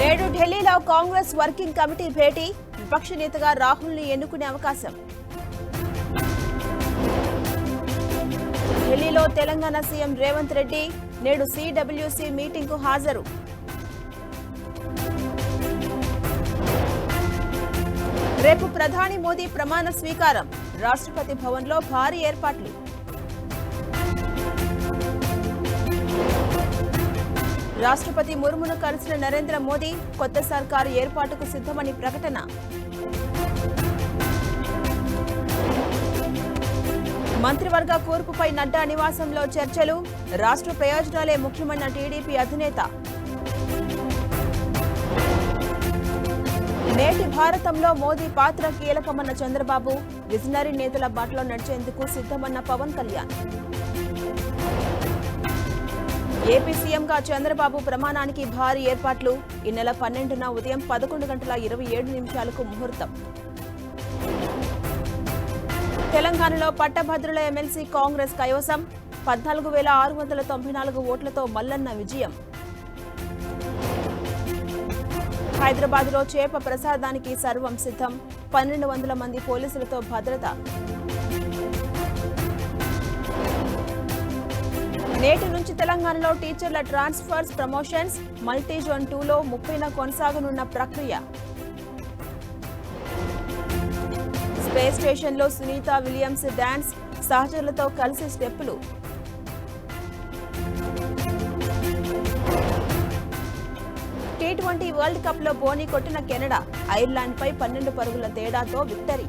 నేడు ఢిల్లీలో Congress working committee భేటీ. విపక్ష నేతగా రాహుల్ని ఎన్నుకునే అవకాశం. ఢిల్లీలో తెలంగాణ సీఎం రేవంత్ రెడ్డి నేడు సిడబ్ల్యూసీ మీటింగ్కు హాజరు. రేపు ప్రధాని మోదీ ప్రమాణ స్వీకారం. రాష్ట్రపతి భవన్లో భారీ ఏర్పాట్లు. రాష్ట్రపతి ముర్మును కలిసిన నరేంద్ర మోదీ కొత్త సర్కారు ఏర్పాటుకు సిద్ధమని ప్రకటన. మంత్రివర్గ కూర్పుపై నడ్డా నివాసంలో చర్చలు రాష్ట్ర ప్రయోజనాలే ముఖ్యమన్న టీడీపీ అధినేత. నేటి భారతంలో మోదీ పాత్ర కీలకమన్న చంద్రబాబు విజనరీ నేతల బాటలో నడిచేందుకు సిద్ధమన్న పవన్ కళ్యాణ్. ఏపీ సీఎంగా చంద్రబాబు ప్రమాణానికి భారీ ఏర్పాట్లు. ఈ నెల పన్నెండున ఉదయం పదకొండు గంటల ఇరవై ఏడు నిమిషాలకు ముహూర్తం. తెలంగాణలో పట్టభద్రుల ఎమ్మెల్సీ కాంగ్రెస్ కైవసం. పద్నాలుగు వేల ఆరు వందల తొంభై నాలుగు ఓట్లతో మల్లన్న విజయం. హైదరాబాద్లో చేప ప్రసాదానికి సర్వం సిద్ధం. పన్నెండు వందల మంది పోలీసులతో భద్రత. నేటి నుంచి తెలంగాణలో టీచర్ల ట్రాన్స్ఫర్స్ ప్రమోషన్స్ మల్టీ జోన్ టూలో ముప్పైన కొనసాగనున్న ప్రక్రియ. స్పేస్ స్టేషన్లో సునీత విలియమ్స్ డాన్స్ సహచరులతో కలిసి స్టెప్పులు. టీ ట్వంటీ వరల్డ్ కప్లో బోని కొట్టిన కెనడా ఐర్లాండ్పై పన్నెండు పరుగుల తేడాతో విక్టరీ.